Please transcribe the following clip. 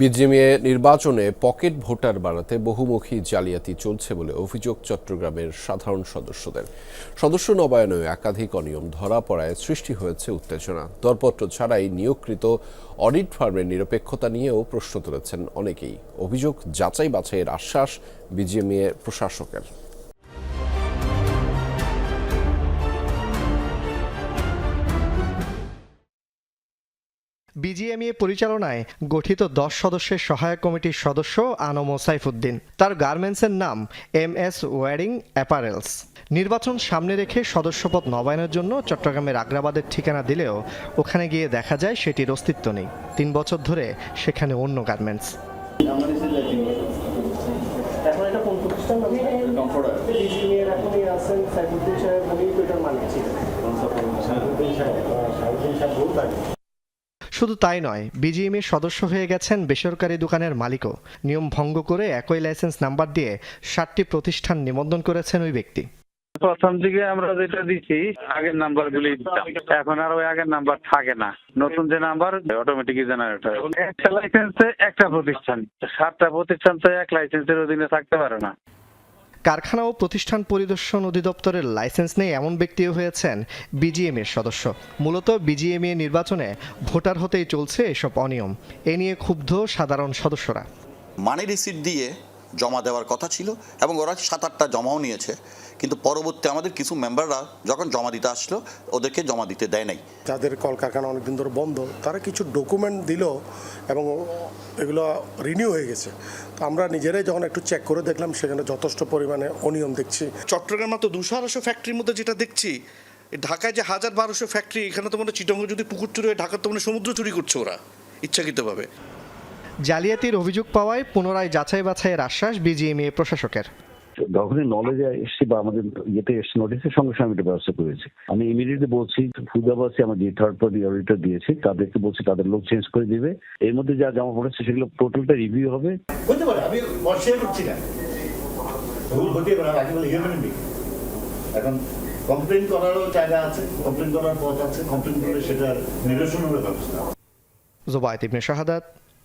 BGMA নির্বাচনে pocket voter বাড়াতে বহুমুখী জালিয়াতি চলছে বলে অভিযোগ চট্টগ্রামের সাধারণ সদস্যদের। সদস্য নবায়নে একাধিক অনিয়ম ধরা পড়ায় সৃষ্টি হয়েছে উত্তেজনা। দরপত্র ছাড়াই নিয়োগকৃত অডিট ফার্মের নিরপেক্ষতা নিয়েও প্রশ্ন তুলেছেন অনেকেই। অভিযোগ যাচাই বাছাইয়ের আশ্বাস বিজিএমএ প্রশাসকের। বিজিএমইএ পরিচালনায় গঠিত দশ সদস্যের সহায়ক কমিটির সদস্য আনম সাইফুদ্দিন। তার গার্মেন্টসের নাম এম এস ওয়ারিং অ্যাপারেলস। নির্বাচন সামনে রেখে সদস্যপদ নবায়নের জন্য চট্টগ্রামের আগ্রাবাদের ঠিকানা দিলেও ওখানে গিয়ে দেখা যায় সেটির অস্তিত্ব নেই। তিন বছর ধরে সেখানে অন্য গার্মেন্টস। এখন এটা কোন প্রতিষ্ঠান? বিজিএর এখনই আছেন সাইফুদ্দিন সাহেব শুধু তাই নয় বিজিএমএ সদস্য হয়ে গেছেন বেসরকারি দোকানের মালিকও। নিয়ম ভঙ্গ করে একই লাইসেন্স নাম্বার দিয়ে ষাটটি প্রতিষ্ঠান নিবন্ধন করেছেন ওই ব্যক্তি। প্রথম দিকে আমরা যেটা দিচ্ছি আগের নাম্বার গুলি এখন আর ওই আগের নাম্বার থাকে না। নতুন যে নাম্বার অটোমেটিক জেনারেট হয় একটা লাইসেন্সে একটা প্রতিষ্ঠান। সাতটা প্রতিষ্ঠান তো এক লাইসেন্সের অধীনে থাকতে পারে না। কারখানা ও প্রতিষ্ঠান পরিদর্শন অধিদপ্তরের লাইসেন্স নেই এমন ব্যক্তিও হয়েছেন বিজিএম এর সদস্য। মূলত বিজিএমএ নির্বাচনে ভোটার হতেই চলছে এসব অনিয়ম। এ নিয়ে ক্ষুব্ধ সাধারণ সদস্যরা। মানি রিসিট দিয়ে জমা দেওয়ার কথা ছিল এবং ওরা সাত আটটা জমাও নিয়েছে। কিন্তু পরবর্তী আমাদের কিছু মেম্বাররা যখন জমা দিতে আসলো ওদেরকে জমা দিতে দেয় নাই। যাদের কলকারখানা অনেকদিন ধরে বন্ধ তারা কিছু ডকুমেন্ট দিল এবং এগুলো রিনিউ হয়ে গেছে। তো আমরা নিজেরাই যখন একটু চেক করে দেখলাম সেখানে যথেষ্ট পরিমাণে অনিয়ম দেখছি। চট্টগ্রাম তো দুশো আড়াইশো ফ্যাক্টরির মধ্যে যেটা দেখছি ঢাকায় যে হাজার বারোশো ফ্যাক্টরি এখানে তো মনে চিটঙ্গ যদি পুকুর চুরি হয় ঢাকার তো মানে সমুদ্র চুরি করছে ওরা ইচ্ছাকৃতভাবে। জালিয়াতির অভিযোগ পাওয়ায় পুনরায় যাচাই বাছাইয়ের আশ্বাস বিজিএমএ প্রশাসকের। যখনই নলেজে এসছি বা আমাদের ইয়েতে এসছে নোটিসের সঙ্গে সঙ্গে এটা ব্যবস্থা করেছি। আমি ইমিডিয়েটলি বলছি ফুদাবাসী আমার যে থার্ড পার্টি অডিটর দিয়েছি তাদেরকে বলছি তাদের লোক চেঞ্জ করে দিবে। এর মধ্যে যা জমা পড়েছে সেগুলো টোটালটা রিভিউ হবে। হতে পারে আমি অস্বীকার করছি না। ভুল হতে পারে আগে বলে হিউম্যান বিং এখন কমপ্লেন করারও জায়গা আছে কমপ্লেন করার পথ আছে কমপ্লেন করলে সেটার ব্যবস্থা। জোবায়ত ইবনে শাহাদাত